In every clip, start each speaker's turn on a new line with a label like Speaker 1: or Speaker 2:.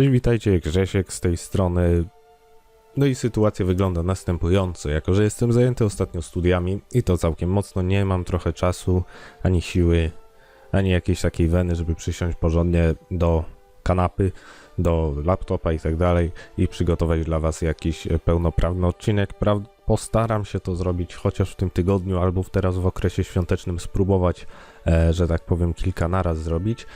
Speaker 1: Cześć, witajcie, Grzesiek z tej strony. No i sytuacja wygląda następująco. Jako, że jestem zajęty ostatnio studiami i to całkiem mocno, nie mam trochę czasu, ani siły, ani jakiejś takiej weny, żeby przysiąść porządnie do kanapy, do laptopa i tak dalej i przygotować dla Was jakiś pełnoprawny odcinek. Pra- postaram się to zrobić chociaż w tym tygodniu albo teraz w okresie świątecznym spróbować, e, że tak powiem, kilka naraz zrobić.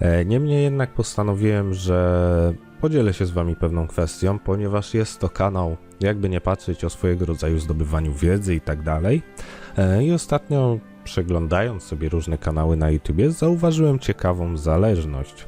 Speaker 1: E, Niemniej jednak postanowiłem, że podzielę się z Wami pewną kwestią, ponieważ jest to kanał, jakby nie patrzeć, o swojego rodzaju zdobywaniu wiedzy i tak dalej. E, I ostatnio, przeglądając sobie różne kanały na YouTubie, zauważyłem ciekawą zależność.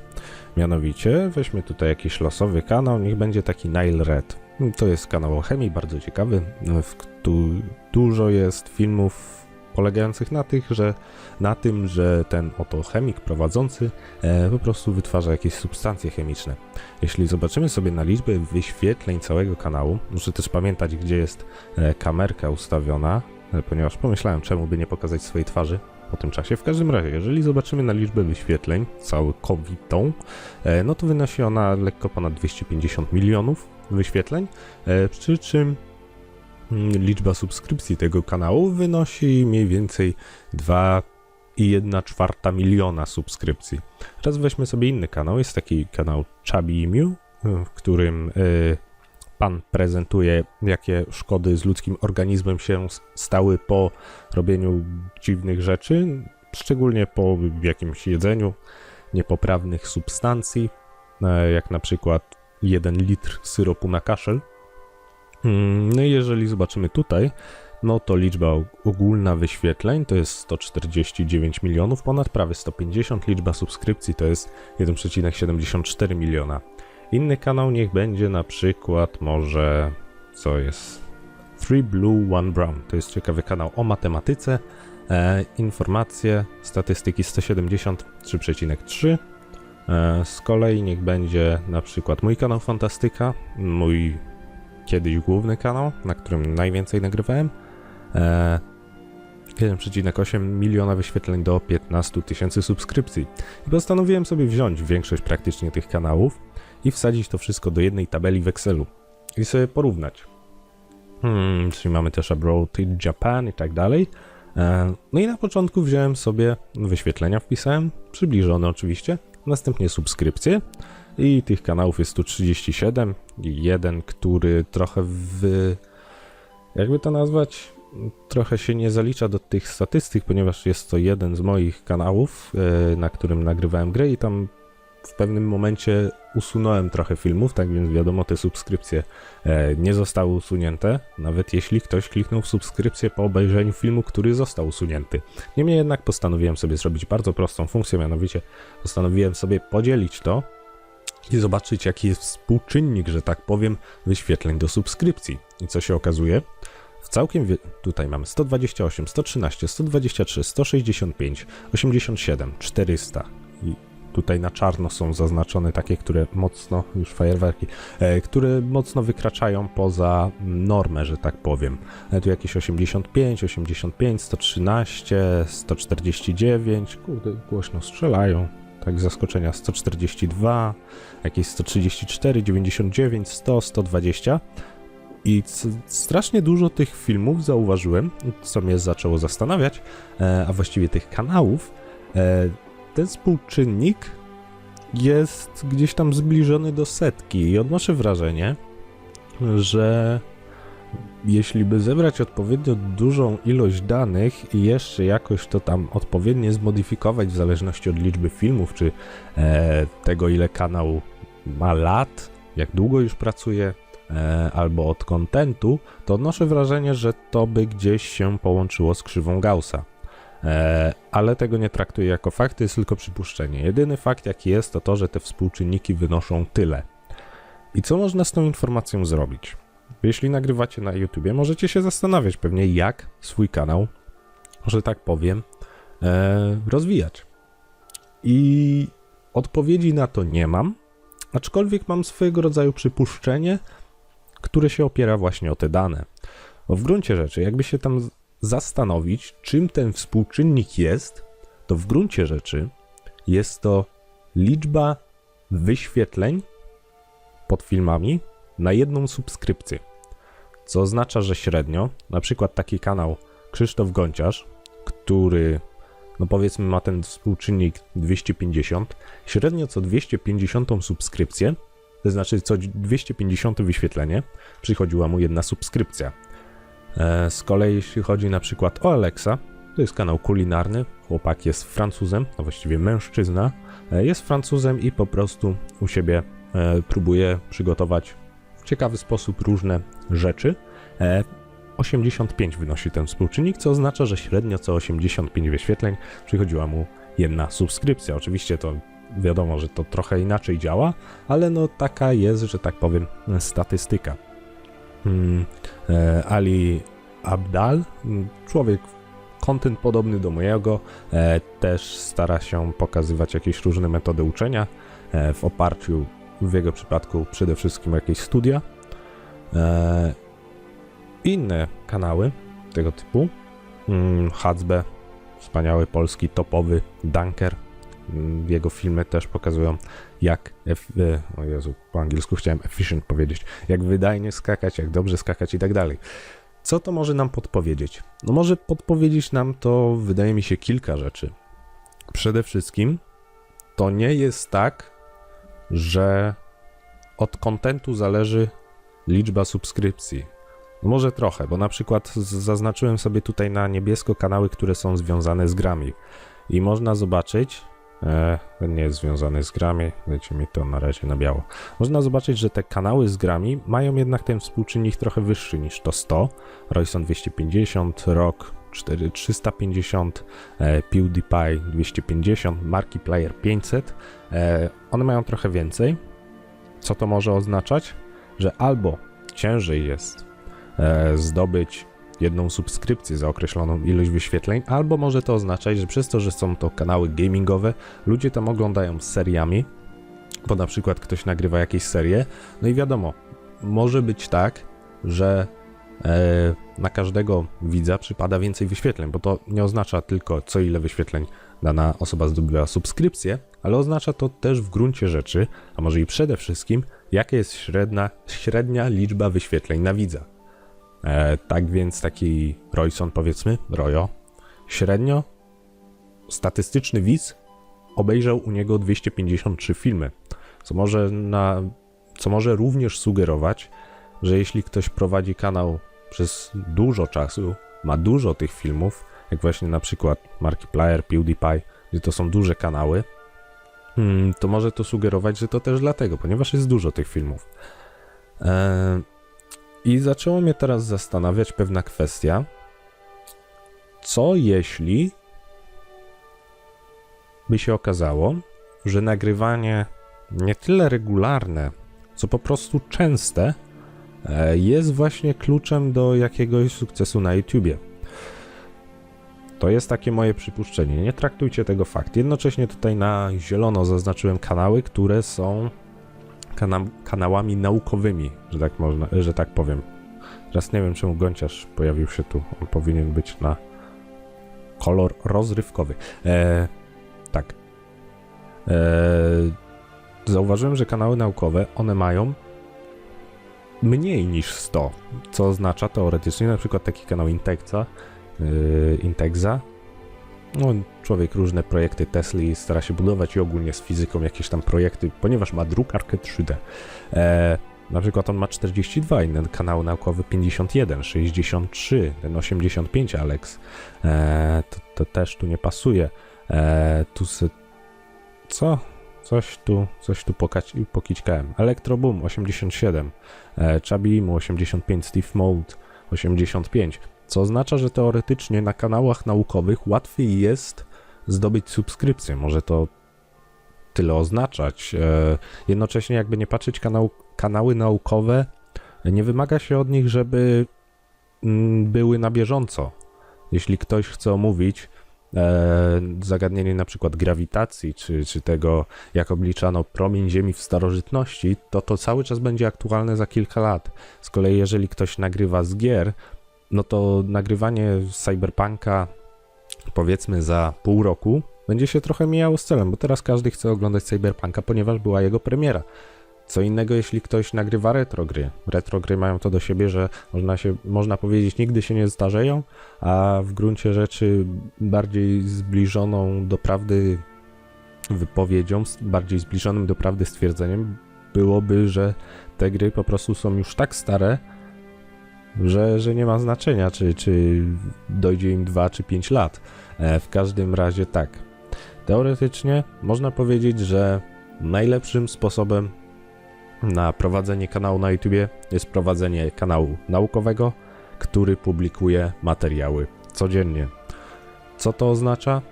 Speaker 1: Mianowicie, weźmy tutaj jakiś losowy kanał, niech będzie taki Nile Red. To jest kanał o chemii, bardzo ciekawy, w którym dużo jest filmów polegających na tych, że na tym, że ten oto chemik prowadzący e, po prostu wytwarza jakieś substancje chemiczne. Jeśli zobaczymy sobie na liczbę wyświetleń całego kanału, muszę też pamiętać, gdzie jest e, kamerka ustawiona, e, ponieważ pomyślałem, czemu by nie pokazać swojej twarzy po tym czasie. W każdym razie, jeżeli zobaczymy na liczbę wyświetleń całkowitą, e, no to wynosi ona lekko ponad 250 milionów wyświetleń, e, przy czym liczba subskrypcji tego kanału wynosi mniej więcej 2,1 czwarta miliona subskrypcji. Teraz weźmy sobie inny kanał. Jest taki kanał Chubby Emu, w którym y, pan prezentuje, jakie szkody z ludzkim organizmem się stały po robieniu dziwnych rzeczy, szczególnie po jakimś jedzeniu niepoprawnych substancji, e, jak na przykład 1 litr syropu na kaszel. Mm, No i jeżeli zobaczymy tutaj, no to liczba og- ogólna wyświetleń to jest 149 milionów, ponad prawie 150, liczba subskrypcji to jest 1,74 miliona. Inny kanał niech będzie na przykład może, co jest, 3 Blue, 1 Brown. To jest ciekawy kanał o matematyce, e, informacje, statystyki 173,3. E, z kolei niech będzie na przykład mój kanał Fantastyka, mój kiedyś główny kanał, na którym najwięcej nagrywałem. E, 1,8 miliona wyświetleń do 15 tysięcy subskrypcji. I postanowiłem sobie wziąć większość praktycznie tych kanałów i wsadzić to wszystko do jednej tabeli w Excelu i sobie porównać. Hmm, czyli mamy też Abroad Japan i tak dalej. E, No i na początku wziąłem sobie wyświetlenia, wpisałem, przybliżone oczywiście, następnie subskrypcje i tych kanałów jest tu 37 i jeden, który trochę w... jakby to nazwać? Trochę się nie zalicza do tych statystyk, ponieważ jest to jeden z moich kanałów, e, na którym nagrywałem grę i tam w pewnym momencie usunąłem trochę filmów, tak więc wiadomo, te subskrypcje e, nie zostały usunięte, nawet jeśli ktoś kliknął w subskrypcję po obejrzeniu filmu, który został usunięty. Niemniej jednak postanowiłem sobie zrobić bardzo prostą funkcję, mianowicie postanowiłem sobie podzielić to i zobaczyć, jaki jest współczynnik, że tak powiem, wyświetleń do subskrypcji. I co się okazuje? W całkiem wie- tutaj mamy 128, 113, 123, 165, 87, 400 i tutaj na czarno są zaznaczone takie, które mocno, już fajerwerki, e, które mocno wykraczają poza normę, że tak powiem. E, tu jakieś 85, 85, 113, 149, kurde, głośno strzelają. Tak zaskoczenia 142, jakieś 134, 99, 100, 120. I strasznie dużo tych filmów zauważyłem, co mnie zaczęło zastanawiać, e, a właściwie tych kanałów. E, ten współczynnik jest gdzieś tam zbliżony do setki i odnoszę wrażenie, że jeśli by zebrać odpowiednio dużą ilość danych i jeszcze jakoś to tam odpowiednio zmodyfikować w zależności od liczby filmów, czy e, tego ile kanał ma lat, jak długo już pracuje, e, albo od kontentu, to odnoszę wrażenie, że to by gdzieś się połączyło z krzywą Gaussa. E, ale tego nie traktuję jako fakt, to jest tylko przypuszczenie. Jedyny fakt, jaki jest, to to, że te współczynniki wynoszą tyle. I co można z tą informacją zrobić? Jeśli nagrywacie na YouTubie, możecie się zastanawiać pewnie, jak swój kanał, że tak powiem, e, rozwijać. I odpowiedzi na to nie mam, aczkolwiek mam swojego rodzaju przypuszczenie, które się opiera właśnie o te dane. Bo w gruncie rzeczy, jakby się tam zastanowić, czym ten współczynnik jest, to w gruncie rzeczy jest to liczba wyświetleń pod filmami na jedną subskrypcję. Co oznacza, że średnio, na przykład taki kanał Krzysztof Gonciarz, który no powiedzmy ma ten współczynnik 250, średnio co 250 subskrypcję, to znaczy co 250 wyświetlenie, przychodziła mu jedna subskrypcja. E, Z kolei jeśli chodzi na przykład o Alexa, to jest kanał kulinarny, chłopak jest Francuzem, a właściwie mężczyzna, e, jest Francuzem i po prostu u siebie e, próbuje przygotować ciekawy sposób różne rzeczy. E, 85 wynosi ten współczynnik, co oznacza, że średnio co 85 wyświetleń przychodziła mu jedna subskrypcja. Oczywiście to wiadomo, że to trochę inaczej działa, ale no taka jest, że tak powiem, statystyka. Hmm, e, Ali Abdal, mm, człowiek kontent podobny do mojego, e, też stara się pokazywać jakieś różne metody uczenia e, w oparciu w jego przypadku przede wszystkim jakieś studia. E, inne kanały tego typu. Mm, Hacbe, wspaniały polski topowy dunker. Mm, Jego filmy też pokazują, jak. F, e, o Jezu, po angielsku chciałem efficient powiedzieć. Jak wydajnie skakać, jak dobrze skakać i tak dalej. Co to może nam podpowiedzieć? No, może podpowiedzieć nam to, wydaje mi się, kilka rzeczy. Przede wszystkim, to nie jest tak, że od kontentu zależy liczba subskrypcji. No może trochę, bo na przykład zaznaczyłem sobie tutaj na niebiesko kanały, które są związane z grami. I można zobaczyć, e, nie jest związany z grami, dajcie mi to na razie na biało. Można zobaczyć, że te kanały z grami mają jednak ten współczynnik trochę wyższy niż to 100, Royson 250, Rock 4, 350, e, PewDiePie 250, Markiplier 500. E, one mają trochę więcej. Co to może oznaczać? Że albo ciężej jest e, zdobyć jedną subskrypcję za określoną ilość wyświetleń, albo może to oznaczać, że przez to, że są to kanały gamingowe, ludzie tam oglądają seriami, bo na przykład ktoś nagrywa jakieś serie, no i wiadomo, może być tak, że na każdego widza przypada więcej wyświetleń, bo to nie oznacza tylko co ile wyświetleń dana osoba zdobyła subskrypcję, ale oznacza to też w gruncie rzeczy, a może i przede wszystkim, jaka jest średnia, średnia liczba wyświetleń na widza. E, tak więc taki Royson, powiedzmy, Royo, średnio statystyczny widz obejrzał u niego 253 filmy, co może, na, co może również sugerować, że jeśli ktoś prowadzi kanał przez dużo czasu, ma dużo tych filmów, jak właśnie na przykład Markiplier, PewDiePie, gdzie to są duże kanały, hmm, to może to sugerować, że to też dlatego, ponieważ jest dużo tych filmów. Eee, I zaczęło mnie teraz zastanawiać pewna kwestia. Co jeśli by się okazało, że nagrywanie nie tyle regularne, co po prostu częste, jest właśnie kluczem do jakiegoś sukcesu na YouTubie. To jest takie moje przypuszczenie. Nie traktujcie tego fakt. Jednocześnie tutaj na zielono zaznaczyłem kanały, które są kana kanałami naukowymi, że tak można, że tak powiem. Teraz nie wiem, czemu gąciarz pojawił się tu. On powinien być na kolor rozrywkowy. E, tak. E, zauważyłem, że kanały naukowe, one mają mniej niż 100, co oznacza teoretycznie na przykład taki kanał Integza, yy, Integza. No, człowiek różne projekty Tesli stara się budować i ogólnie z fizyką jakieś tam projekty, ponieważ ma drukarkę 3D. E, na przykład on ma 42, inny kanał naukowy 51, 63, ten 85 Alex. E, to, to też tu nie pasuje. E, tu sy... Co? Coś tu, coś tu pokać, pokićkałem. Electroboom 87, e, Chabimu 85, Steve Mode 85, co oznacza, że teoretycznie na kanałach naukowych łatwiej jest zdobyć subskrypcję. Może to tyle oznaczać. E, jednocześnie, jakby nie patrzeć, kanał, kanały naukowe nie wymaga się od nich, żeby mm, były na bieżąco. Jeśli ktoś chce omówić e, zagadnienie na przykład grawitacji, czy, czy tego, jak obliczano promień Ziemi w starożytności, to to cały czas będzie aktualne za kilka lat. Z kolei, jeżeli ktoś nagrywa z gier, no to nagrywanie Cyberpunka powiedzmy za pół roku będzie się trochę mijało z celem, bo teraz każdy chce oglądać Cyberpunka, ponieważ była jego premiera. Co innego, jeśli ktoś nagrywa retro gry. Retro gry mają to do siebie, że można, się, można powiedzieć, nigdy się nie zdarzeją, a w gruncie rzeczy bardziej zbliżoną do prawdy wypowiedzią, bardziej zbliżonym do prawdy stwierdzeniem byłoby, że te gry po prostu są już tak stare, że, że nie ma znaczenia, czy, czy dojdzie im 2 czy 5 lat. E, w każdym razie tak. Teoretycznie można powiedzieć, że najlepszym sposobem na prowadzenie kanału na YouTubie jest prowadzenie kanału naukowego, który publikuje materiały codziennie. Co to oznacza?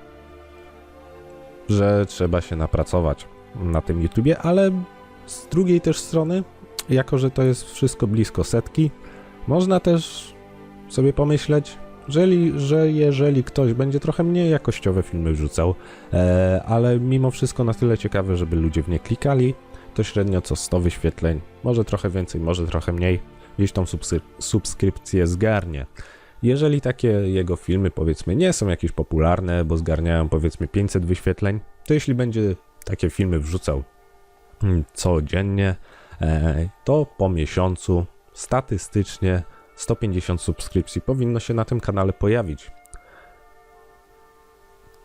Speaker 1: Że trzeba się napracować na tym YouTubie, ale z drugiej też strony, jako że to jest wszystko blisko setki, można też sobie pomyśleć, jeżeli, że jeżeli ktoś będzie trochę mniej jakościowe filmy wrzucał, e, ale mimo wszystko na tyle ciekawe, żeby ludzie w nie klikali, to średnio co 100 wyświetleń, może trochę więcej, może trochę mniej, gdzieś tą subskrypcję zgarnie. Jeżeli takie jego filmy powiedzmy nie są jakieś popularne, bo zgarniają powiedzmy 500 wyświetleń, to jeśli będzie takie filmy wrzucał mm, codziennie, e, to po miesiącu statystycznie 150 subskrypcji powinno się na tym kanale pojawić.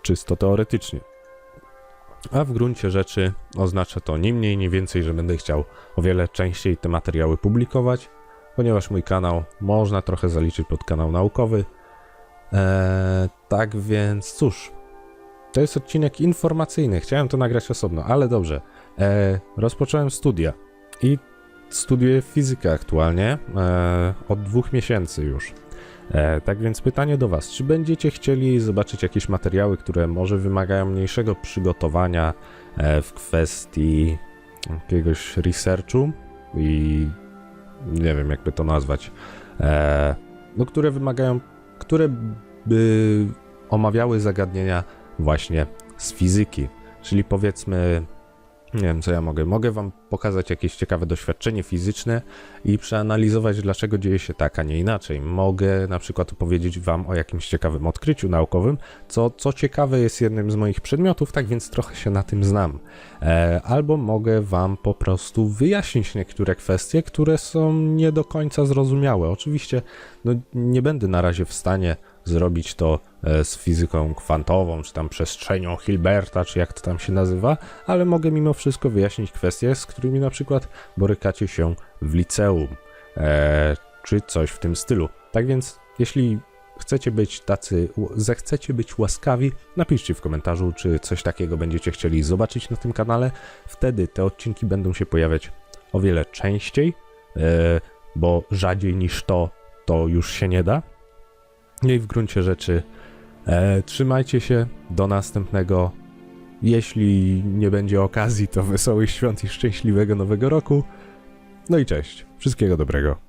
Speaker 1: Czysto teoretycznie. A w gruncie rzeczy oznacza to ni mniej, ni więcej, że będę chciał o wiele częściej te materiały publikować, ponieważ mój kanał można trochę zaliczyć pod kanał naukowy. Eee, tak więc cóż, to jest odcinek informacyjny. Chciałem to nagrać osobno, ale dobrze. Eee, rozpocząłem studia i studiuję fizykę aktualnie e, od dwóch miesięcy już. E, tak więc pytanie do Was, czy będziecie chcieli zobaczyć jakieś materiały, które może wymagają mniejszego przygotowania e, w kwestii jakiegoś researchu? I nie wiem jakby to nazwać, e, no które wymagają, które by omawiały zagadnienia właśnie z fizyki, czyli powiedzmy nie wiem, co ja mogę. Mogę wam pokazać jakieś ciekawe doświadczenie fizyczne i przeanalizować, dlaczego dzieje się tak, a nie inaczej. Mogę na przykład opowiedzieć wam o jakimś ciekawym odkryciu naukowym, co, co ciekawe jest jednym z moich przedmiotów, tak więc trochę się na tym znam. E, albo mogę wam po prostu wyjaśnić niektóre kwestie, które są nie do końca zrozumiałe. Oczywiście no, nie będę na razie w stanie zrobić to e, z fizyką kwantową, czy tam przestrzenią Hilberta, czy jak to tam się nazywa, ale mogę mimo wszystko wyjaśnić kwestie, z którymi na przykład borykacie się w liceum, e, czy coś w tym stylu. Tak więc, jeśli chcecie być tacy, zechcecie być łaskawi, napiszcie w komentarzu, czy coś takiego będziecie chcieli zobaczyć na tym kanale. Wtedy te odcinki będą się pojawiać o wiele częściej, e, bo rzadziej niż to, to już się nie da. No i w gruncie rzeczy e, trzymajcie się do następnego. Jeśli nie będzie okazji, to wesołych świąt i szczęśliwego nowego roku. No i cześć. Wszystkiego dobrego.